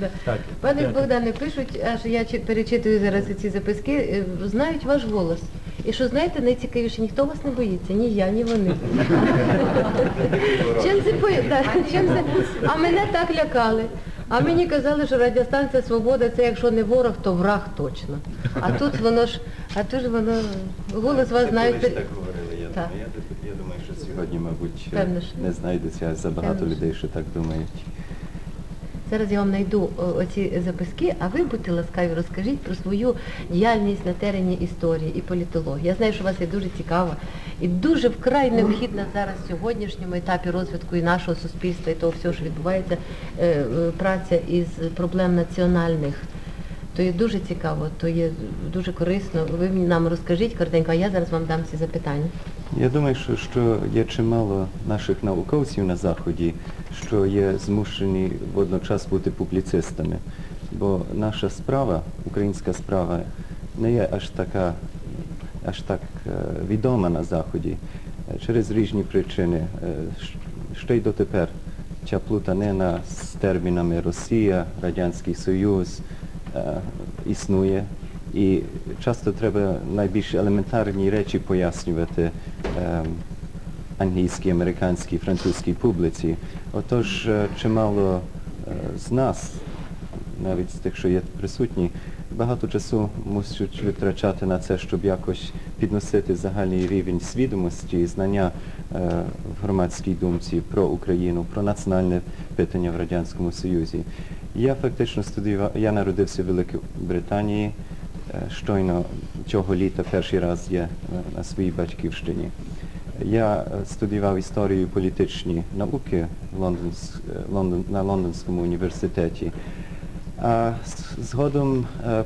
Да. Так, Пане дякую. Богдане, пишуть, аж я чи- перечитую зараз ці записки, е, знають ваш голос. І що знаєте, найцікавіше, ніхто вас не боїться, ні я, ні вони. Чим це пої- да, чим це? А мене так лякали. А мені казали, що радіостанція Свобода це якщо не ворог, то враг точно. А тут воно ж, а тут ж воно голос вас Це колись так говорили, я Так. думаю. Я, я думаю, що сьогодні, мабуть, Певно, що не знайдеться забагато Певно, що людей, що так думають. Зараз я вам знайду оці записки, а ви, будьте ласкаві, розкажіть про свою діяльність на терені історії і політології. Я знаю, що у вас є дуже цікава і дуже вкрай необхідна зараз в сьогоднішньому етапі розвитку і нашого суспільства, і того всього, що відбувається, е, е, праця із проблем національних. То є дуже цікаво, то є дуже корисно. Ви нам розкажіть коротенько, а я зараз вам дам ці запитання. Я думаю, що, що є чимало наших науковців на Заході, що є змушені водночас бути публіцистами. Бо наша справа, українська справа, не є аж така, аж так е, відома на Заході е, через різні причини. Е, Ще й дотепер ця плутанина з термінами Росія, Радянський Союз існує. І часто треба найбільш елементарні речі пояснювати ем, англійській, американській, французькій публіці. Отож, е, чимало е, з нас, навіть з тих, що є присутні, багато часу мусять витрачати на це, щоб якось підносити загальний рівень свідомості і знання е, в громадській думці про Україну, про національне питання в Радянському Союзі. Я фактично студіював, я народився в Великій Британії, е, щойно цього літа перший раз є на- на своїй батьківщині. Я е, студіював історію політичні науки е, на Лондонському університеті. А згодом е,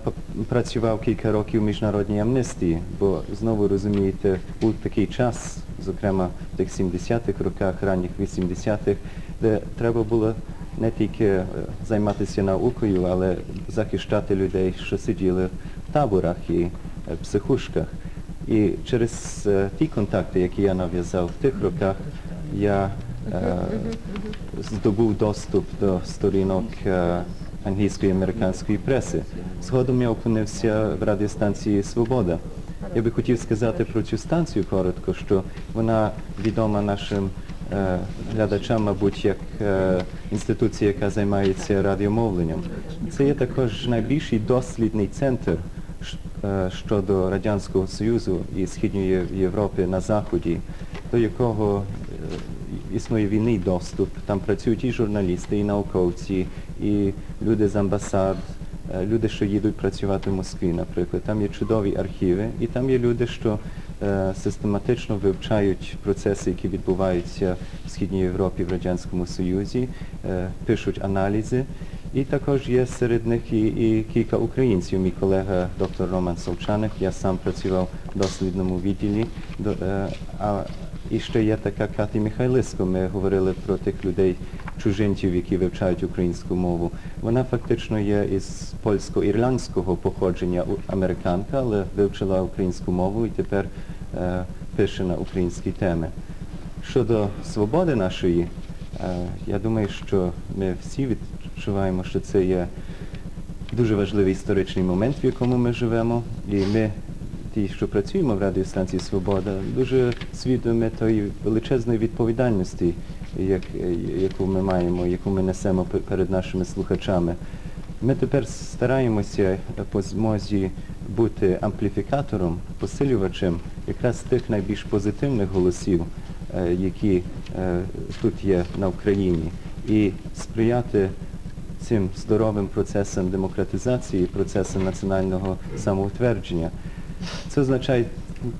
працював кілька років в міжнародній амнестії, бо знову розумієте, був такий час, зокрема в тих 70-х роках, ранніх 80-х, де треба було не тільки е, займатися наукою, але захищати людей, що сиділи таборах і е, психушках. І через е, ті контакти, які я нав'язав в тих роках, я е, здобув доступ до сторінок англійської і американської преси. Згодом я опинився в радіостанції Свобода. Я би хотів сказати про цю станцію коротко, що вона відома нашим е, глядачам, мабуть, як е, інституція, яка займається радіомовленням. Це є також найбільший дослідний центр щодо Радянського Союзу і Східної Європи на Заході, до якого е, існує вільний доступ. Там працюють і журналісти, і науковці, і люди з амбасад, е, люди, що їдуть працювати в Москві, наприклад. Там є чудові архіви, і там є люди, що е, систематично вивчають процеси, які відбуваються в Східній Європі, в Радянському Союзі, е, пишуть аналізи. І також є серед них і, і кілька українців. Мій колега доктор Роман Солчаник, я сам працював в дослідному відділі. До, е, а, і ще є така Каті Михайлиско. Ми говорили про тих людей, чужинців, які вивчають українську мову. Вона фактично є із польсько-ірландського походження американка, але вивчила українську мову і тепер е, пише на українські теми. Щодо свободи нашої, е, я думаю, що ми всі відчуваємо, що це є дуже важливий історичний момент, в якому ми живемо. І ми, ті, що працюємо в радіостанції Свобода, дуже свідомі тої величезної відповідальності, як, яку ми маємо, яку ми несемо перед нашими слухачами. Ми тепер стараємося по змозі бути ампліфікатором, посилювачем якраз тих найбільш позитивних голосів, е, які е, тут є на Україні, і сприяти цим здоровим процесам демократизації, процесам національного самоутвердження. Це означає,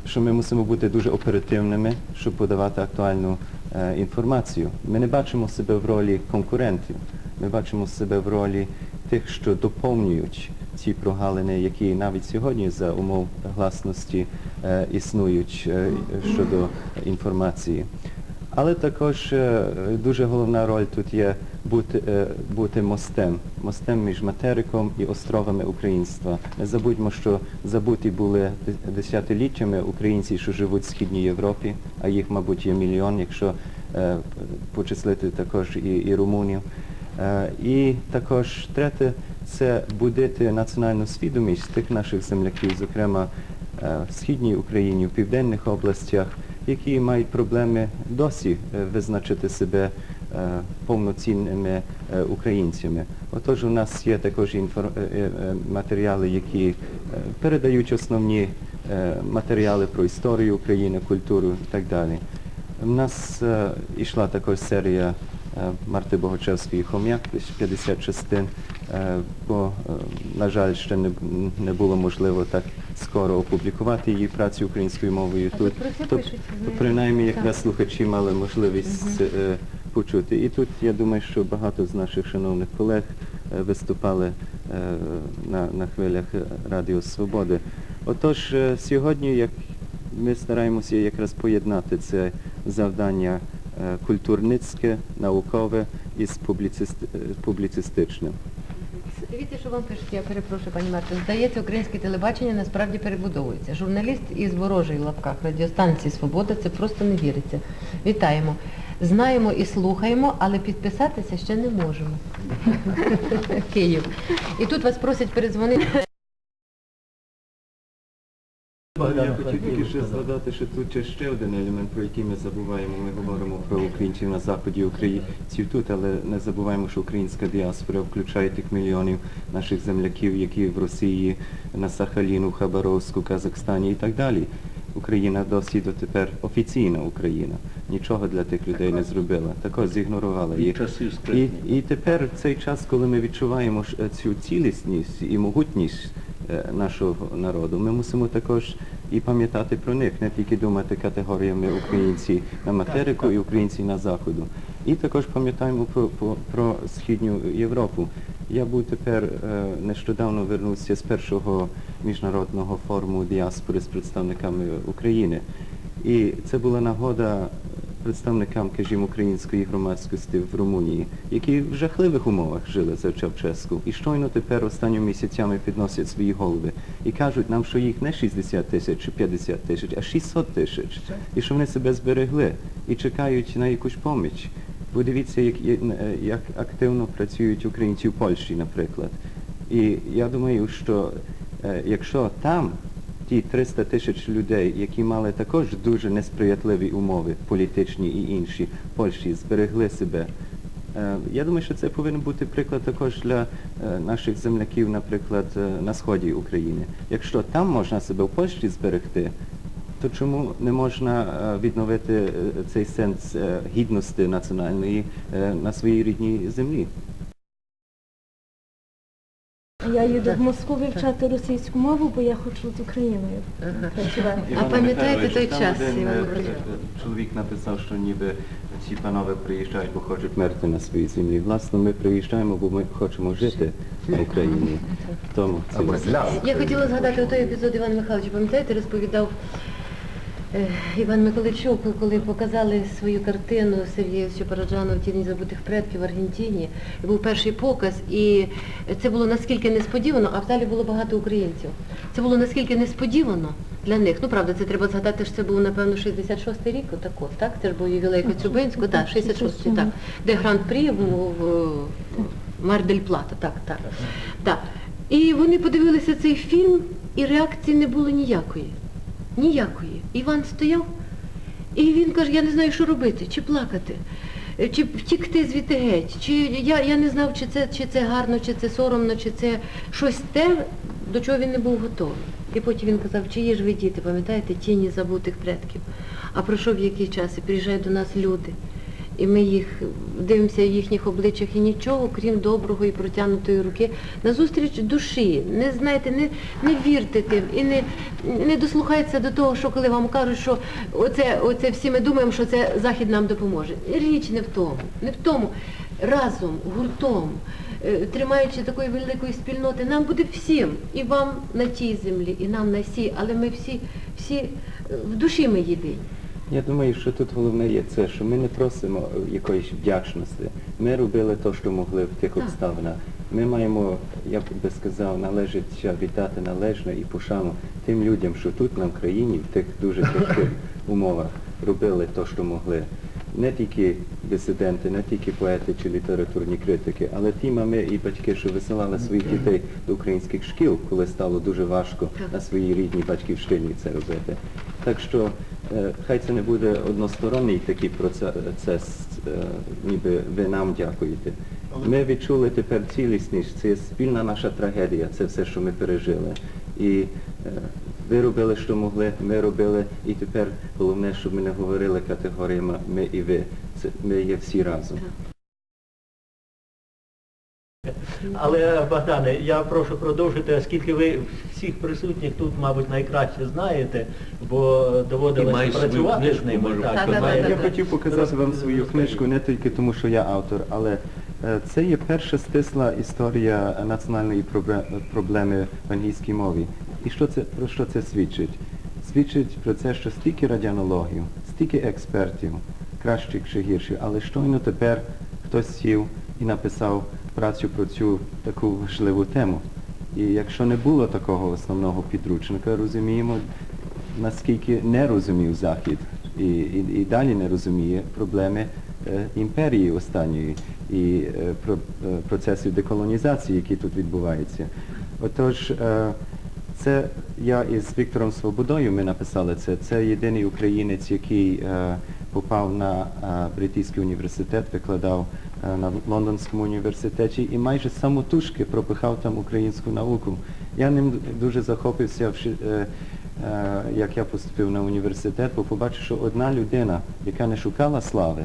що ми мусимо бути дуже оперативними, щоб подавати актуальну е, інформацію. Ми не бачимо себе в ролі конкурентів, ми бачимо себе в ролі тих, що доповнюють ці прогалини, які навіть сьогодні за умов гласності е, існують е, щодо інформації. Але також е, дуже головна роль тут є бути, е, бути мостем, мостем між материком і островами українства. Не забудьмо, що забуті були десятиліттями українці, що живуть в Східній Європі, а їх, мабуть, є мільйон, якщо е, почислити також і, і румунів. І також третє це будити національну свідомість тих наших земляків, зокрема в Східній Україні, в південних областях, які мають проблеми досі е, визначити себе е, повноцінними е, українцями. Отож, у нас є також матеріали, які передають основні матеріали про історію України, культуру і так далі. У нас йшла також серія Марти Богачевської «Хом'як», 50 частин, е, бо, е, на жаль, ще не, було можливо так скоро опублікувати її працю українською мовою тут. То- знаєте. принаймні якраз слухачі мали можливість е, почути. І тут я думаю, що багато з наших шановних колег е, виступали е, на, на хвилях е, Радіо Свободи. Отож, е, сьогодні як ми стараємося якраз поєднати це завдання е, культурницьке, наукове із публіцист, е, публіцистичним. Дивіться, що вам пишуть, я перепрошую, пані Марто. Здається, українське телебачення насправді перебудовується. Журналіст із ворожої лапках радіостанції Свобода, це просто не віриться. Вітаємо. Знаємо і слухаємо, але підписатися ще не можемо. Київ. І тут вас просять передзвонити. Я хотів тільки ще згадати, що тут є ще один елемент, про який ми забуваємо. Ми говоримо про українців на заході, українців тут, але не забуваємо, що українська діаспора включає тих мільйонів наших земляків, які в Росії, на Сахаліну, Хабаровську, Казахстані і так далі. Україна досі дотепер офіційна Україна. Нічого для тих людей не зробила. Також зігнорувала їх. І, і тепер цей час, коли ми відчуваємо цю цілісність і могутність нашого народу, ми мусимо також і пам'ятати про них, не тільки думати категоріями українці на материку і українці на заходу. І також пам'ятаємо про, про, про Східню Європу. Я був тепер е, нещодавно вернувся з першого міжнародного форуму діаспори з представниками України. І це була нагода представникам, кажімо, української громадськості в Румунії, які в жахливих умовах жили за Чавческу. І щойно тепер останніми місяцями підносять свої голови і кажуть нам, що їх не 60 тисяч чи 50 тисяч, а 600 тисяч. І що вони себе зберегли і чекають на якусь поміч. Бо дивіться, як, як активно працюють українці в Польщі, наприклад. І я думаю, що е, якщо там ті 300 тисяч людей, які мали також дуже несприятливі умови, політичні і інші, в Польщі, зберегли себе. Е, Я думаю, що це повинен бути приклад також для е, наших земляків, наприклад, е, на сході України. Якщо там можна себе в Польщі зберегти, то чому не можна відновити цей сенс гідності національної на своїй рідній землі? Я їду в Москву вивчати російську мову, бо я хочу з Україною працювати. А пам'ятаєте той час, один, Іван е, е, чоловік написав, що ніби ці панове приїжджають, бо хочуть мерти на своїй землі. Власне, ми приїжджаємо, бо ми хочемо жити в Україні. Тому це- Я хотіла згадати той епізод Іван Михайлович, пам'ятаєте, розповідав Іван Миколайчук, коли показали свою картину Сергія Параджанова «Тіні забутих предків в Аргентині. Був перший показ, і це було наскільки несподівано, а в залі було багато українців. Це було наскільки несподівано для них. Ну, правда, це треба згадати, що це був, напевно, 66-й рік, отако, так? Це ж був ювілей Коцюбинського, так, 66-й, так. Де Гран-прі в, в Мардель Плата, так, так. так. І вони подивилися цей фільм, і реакції не було ніякої. Ніякої. Іван стояв, і він каже, я не знаю, що робити, чи плакати, чи втікти звідти геть, чи я, я не знав, чи це, чи це гарно, чи це соромно, чи це щось те, до чого він не був готовий. І потім він казав, чиї ж ви діти, пам'ятаєте, тіні забутих предків. А пройшов який час, і приїжджають до нас люди. І ми їх дивимося в їхніх обличчях і нічого, крім доброго і протягнутої руки, назустріч душі. Не знаєте, не, не вірте тим і не, не дослухайтеся до того, що коли вам кажуть, що оце, оце всі ми думаємо, що це Захід нам допоможе. Річ не в тому, не в тому. Разом, гуртом, е, тримаючи такої великої спільноти, нам буде всім, і вам на тій землі, і нам на сій, але ми всі, всі е, в душі ми єдині. Я думаю, що тут головне є це, що ми не просимо якоїсь вдячності. Ми робили те, що могли в тих обставинах. Ми маємо, я би сказав, належить віддати належне і пошану тим людям, що тут на Україні в тих дуже тяжких умовах робили те, що могли. не тільки дисиденти, не тільки поети чи літературні критики, але ті мами і батьки, що висилали своїх дітей до українських шкіл, коли стало дуже важко на своїй рідній батьківщині це робити. Так що е, хай це не буде односторонній такий процес, е, ніби ви нам дякуєте. Ми відчули тепер цілісність, це спільна наша трагедія, це все, що ми пережили. І е, ви робили, що могли, ми робили, і тепер головне, щоб ми не говорили категоріями ми і ви. Це ми є всі разом. Але, Богдане, я прошу продовжити, оскільки ви всіх присутніх тут, мабуть, найкраще знаєте, бо доводилося працювати з ними. можу Так, Так, так, Я так. хотів показати вам свою книжку не тільки тому, що я автор, але е, це є перша стисла історія національної пробле- проблеми в англійській мові. І що це, про що це свідчить? Свідчить про це, що стільки радіонологів, стільки експертів, кращих чи гірших, але щойно тепер хтось сів і написав працю про цю таку важливу тему. І якщо не було такого основного підручника, розуміємо, наскільки не розумів Захід і, і, і далі не розуміє проблеми е, імперії останньої і е, про, е, процесів деколонізації, які тут відбуваються. Отож, е, це я із Віктором Свободою ми написали це. Це єдиний українець, який е, попав на е, Британський університет, викладав на Лондонському університеті і майже самотужки пропихав там українську науку. Я ним дуже захопився, е, е, як я поступив на університет, бо побачив, що одна людина, яка не шукала слави,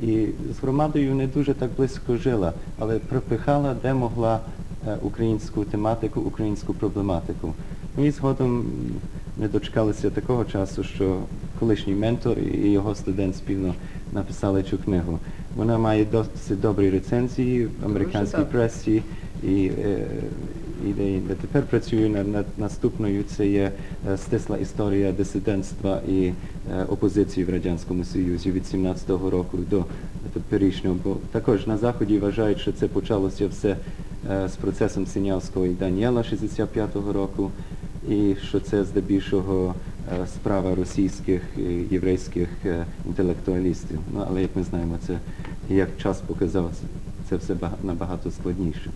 і з громадою не дуже так близько жила, але пропихала, де могла е, українську тематику, українську проблематику. Ну і згодом ми дочекалися такого часу, що колишній ментор і його студент спільно написали цю книгу. Вона має досить добрі рецензії в американській пресі і, е, і де, тепер працюю над, наступною, це є е, стисла історія дисидентства і е, опозиції в Радянському Союзі від 17-го року до теперішнього. Бо також на Заході вважають, що це почалося все е, з процесом Синявського і Даніела 65-го року, і що це здебільшого е, справа російських єврейських е, інтелектуалістів. Ну, але як ми знаємо, це як час показав, це все бага- набагато складніше.